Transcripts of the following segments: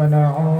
ونعوذ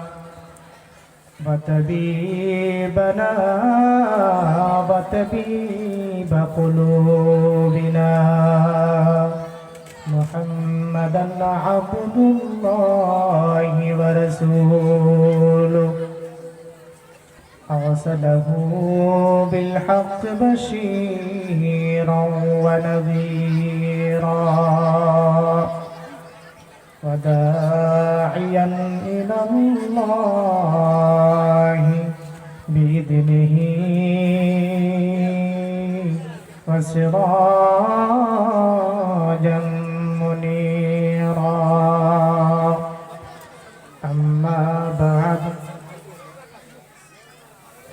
وطبيبنا وطبيب قلوبنا. محمدا عبد الله ورسوله. أرسله بالحق بشيرا ونذيرا. وداعيا إلى الله بإذنه وسراجا منيرا أما بعد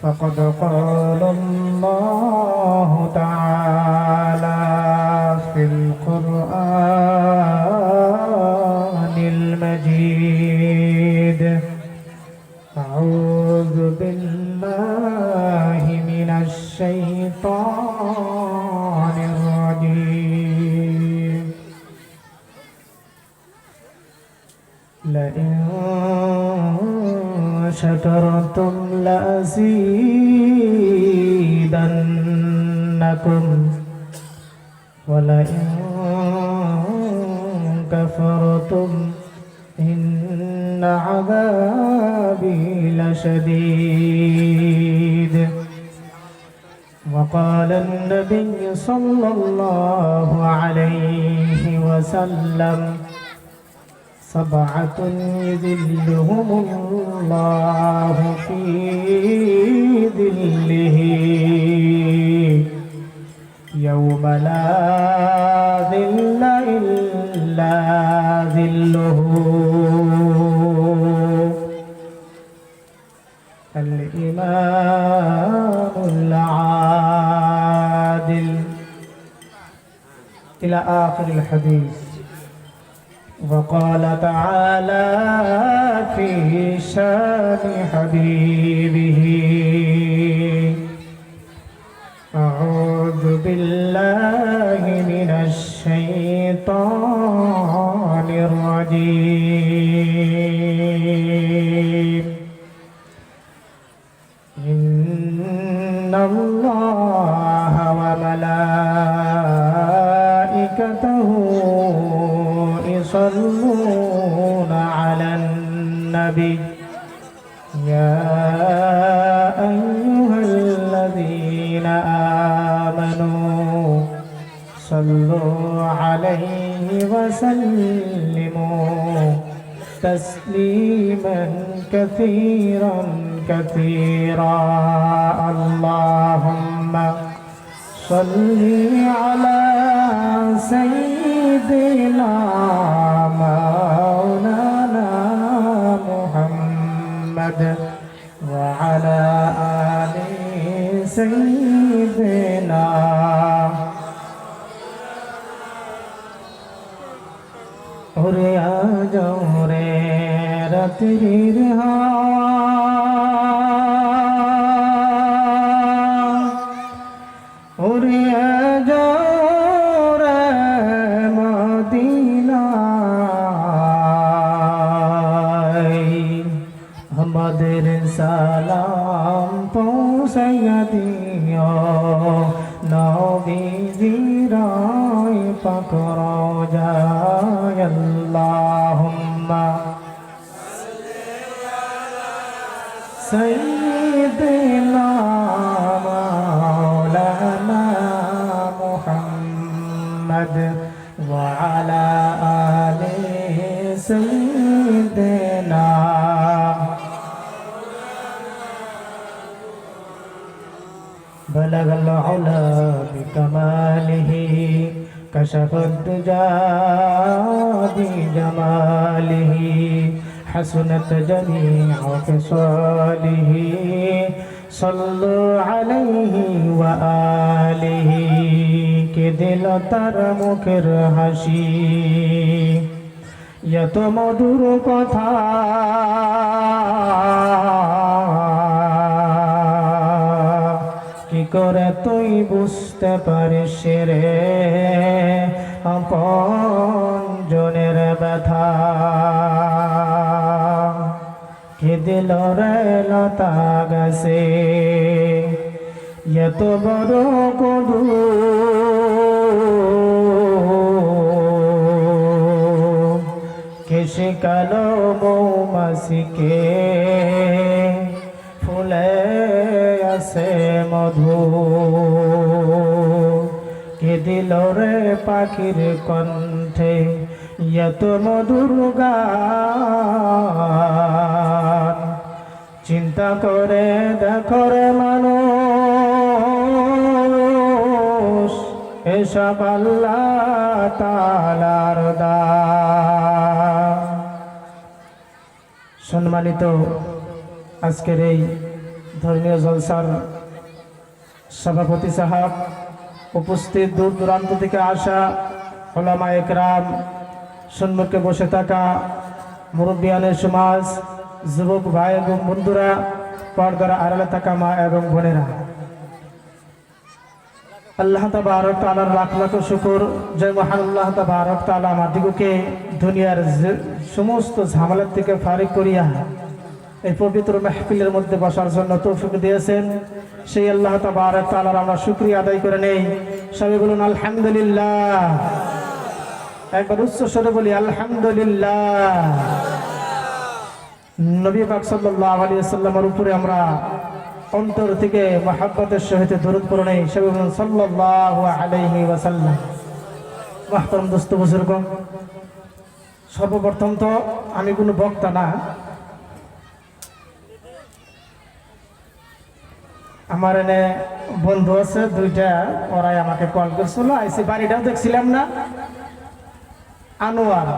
فقد قال الله شكرتم لأزيدنكم. ولئن كفرتم إن عذابي لشديد. وقال النبي صلى الله عليه وسلم سبعة يذلهم الله في ذله. يوم لا ذل إلا ذله. الإمام العادل. إلى آخر الحديث. وقال تعالى في شان حبيبه أعوذ بالله من الشيطان الرجيم. إن الله وملائكته يصلون على النبي. يا أيها الذين آمنوا صلوا عليه وسلموا تسليما كثيرا كثيرا. اللهم صل على سيدنا দিলা মাওলানা মুহাম্মদ ওয়া আলা আলি সাইয়্যিদিনা। ওরে আ যাও রে রাত্রির হাওয়া মদিনায় আমাদের সালাম পৌঁছাইয়া দিও। নবীজি রায় পাকর যায় আল্লাহুম্মা سيدنا مولانا وعلى آل سيدنا. بلغ العلا بكماله كشف الدجى بجماله حسنت جميع خصاله صلوا عليه وآله. কে দিল তার মুখের হাসি? এত মধুর কথা। কি করে তুই বুঝতে পারিস রে? জনের ব্যথা। কে দিল রে লতা গাছে? এত বড় কদু কালো মৌমাসিকে ফুলে আসে মধু। কে দিল রে পাখির কণ্ঠে এত মধুর গান? চিন্তা করে দেখো রে মানুষ, এসব আল্লাহ তালার দান। সম্মানিত আজকের এই ধর্মীয় জলসার সভাপতি সাহাব উপস্থিত দূর দূরান্ত থেকে আসা ওলামা একরাম, সম্মুখে বসে থাকা মুরব্বিয়ানের সমাজ, যুবক ভাই এবং বন্ধুরা, পর্দার আড়ালে থাকা মা এবং বোনেরা। আল্লাহ তাবারক তাআলার লাখ লাখ শুকুর। জয় মহান আল্লাহ তাবারক তাআলা আমাদিগকে দুনিয়ার সমস্ত ঝামেলার থেকে ফারিক করিয়া এই পবিত্র মেহফিলের মধ্যে বসার জন্য তৌফিক দিয়েছেন। সেই আল্লাহ তাবারক তালার আমরা শুকরিয়া আদায় করে নেই। সবাই বলুন, আলহামদুলিল্লাহ। একবার উচ্চ স্বরে বলি, আলহামদুলিল্লাহ। নবী পাক সাল্লাল্লাহু আলাইহি সাল্লামের উপরে আমরা অন্তর থেকে মহাব্বতের সহিত দরুদ পড়ে সবাই বলুন সাল্লাল্লাহু আলাইহি ওয়াসাল্লাম। মাহতারাম দোস্ত বুজুর্গ, সর্বপ্রথম তো আমি কোনো বক্তা না। আমার এনে বন্ধু আছে, দুইটা ওরাই আমাকে কল করছিল। আইসি বাড়িটাও দেখছিলাম না। আনোয়ার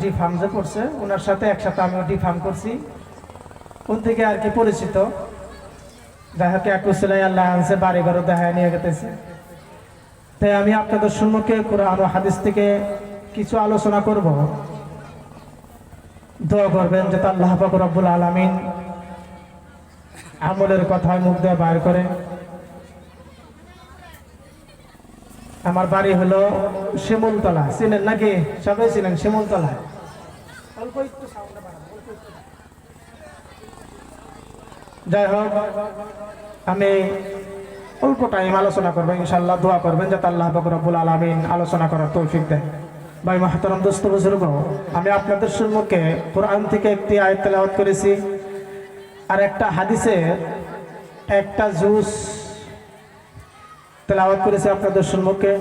ডি ফার্ম যে করছে, ওনার সাথে একসাথে আমিও ডি ফার্ম করছি। কোন থেকে আর কি পরিচিত? দেখা কে কুশলাই আল্লাহ আনছে বাড়ি ঘরে দেখা নিয়ে গেতেছে। তাই আমি আপনাদের সম্মুখে কোরআন হাদিস থেকে কিছু আলোচনা করব। দোয়া করবেন যাতে আল্লাহ পাক রব্বুল আলামিন আমলের কথায় মুখ দিয়ে বার করে। আমার বাড়ি হলো শিমুলতলা। চিনেন নাকি? সবাই চিনেন শিমুলতলা। অল্প একটু sound এ বাড়ান, অল্প একটু। যাই হোক আমি অল্প টাইম আলোচনা করব ইনশাল্লাহ দোয়া করবেন যাতে আল্লাহ পাক রব্বুল আলামিন আলোচনা করার তৌফিক দেয় ভাই মাহতারাম, দোস্ত, বুজুর্গ, আমি আপনাদের সম্মুখে কোরআন থেকে একটি আয়াত তেলাওয়াত করেছি আর একটা হাদিসে একটা জুস তেলাওয়াত করেছি আপনাদের সম্মুখে।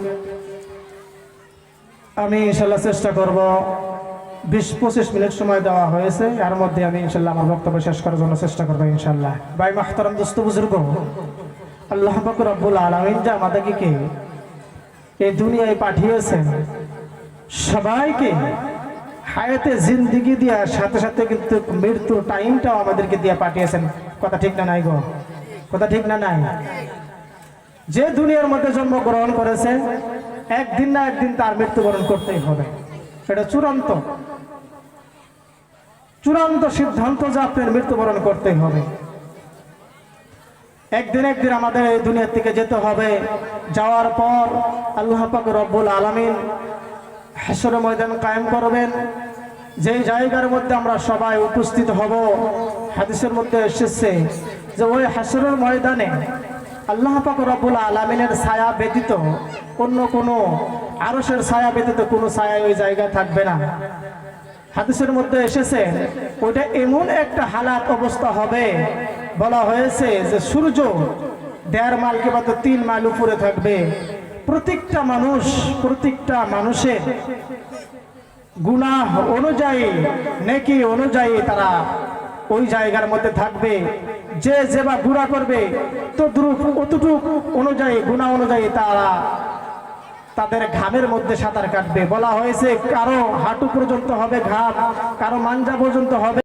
আমি ইনশাল্লাহ চেষ্টা করব বিশ পঁচিশ মিনিট সময় দেওয়া হয়েছে। এর মধ্যে আমি ইনশাল্লাহ আমার বক্তব্য শেষ করার জন্য চেষ্টা করব ইনশাল্লাহ। ভাই মাহতারাম দোস্ত বুজুর্গ, আল্লাহ পাক রব্বুল আলামিন যে আমাদেরকে কে? এই দুনিয়ায় পাঠিয়েছেন? সবাইকে হায়াতে জিন্দিগি দেওয়ার সাথে সাথে কিন্তু মৃত্যুর টাইমটাও আমাদেরকে দিয়ে পাঠিয়েছেন। কথা ঠিক না নাই গো? কথা ঠিক না নাই? যে দুনিয়ার মধ্যে জন্মগ্রহণ করেছে, একদিন না একদিন তার মৃত্যুবরণ করতেই হবে। এটা চূড়ান্ত। চূড়ান্ত সিদ্ধান্ত যে আপনার মৃত্যুবরণ করতে হবে। একদিন একদিন আমাদের এই দুনিয়ার থেকে যেতে হবে। যাওয়ার পর আল্লাহ পাক রব্বুল আলামিন হাসর ময়দান কায়েম করবেন। যেই জায়গার মধ্যে আমরা সবাই উপস্থিত হব, হাদিসের মধ্যে এসেছে যে ওই হাসরের ময়দানে আল্লাহ পাক রব্বুল আলমিনের ছায়া ব্যতীত অন্য কোনো আরসের ছায়া ব্যতীত কোনো ছায়া ওই জায়গায় থাকবে না। হাদিসের মধ্যে এসেছে, ওইটা এমন একটা হালাত অবস্থা হবে, বলা হয়েছে যে সূর্য দেড় মাইল কিংবা তো তিন মাইল উপরে থাকবে। প্রত্যেকটা মানুষ, প্রত্যেকটা মানুষের গুনাহ অনুযায়ী, নেকি অনুযায়ী তারা ওই জায়গার মধ্যে থাকবে। যে যেবা গুণা করবে তো দ্রুপ অতটুক অনুযায়ী গুণা অনুযায়ী তারা তাদের ঘামের মধ্যে সাঁতার কাটবে। বলা হয়েছে, কারও হাঁটু পর্যন্ত হবে ঘাম, কারও মাঞ্জা পর্যন্ত হবে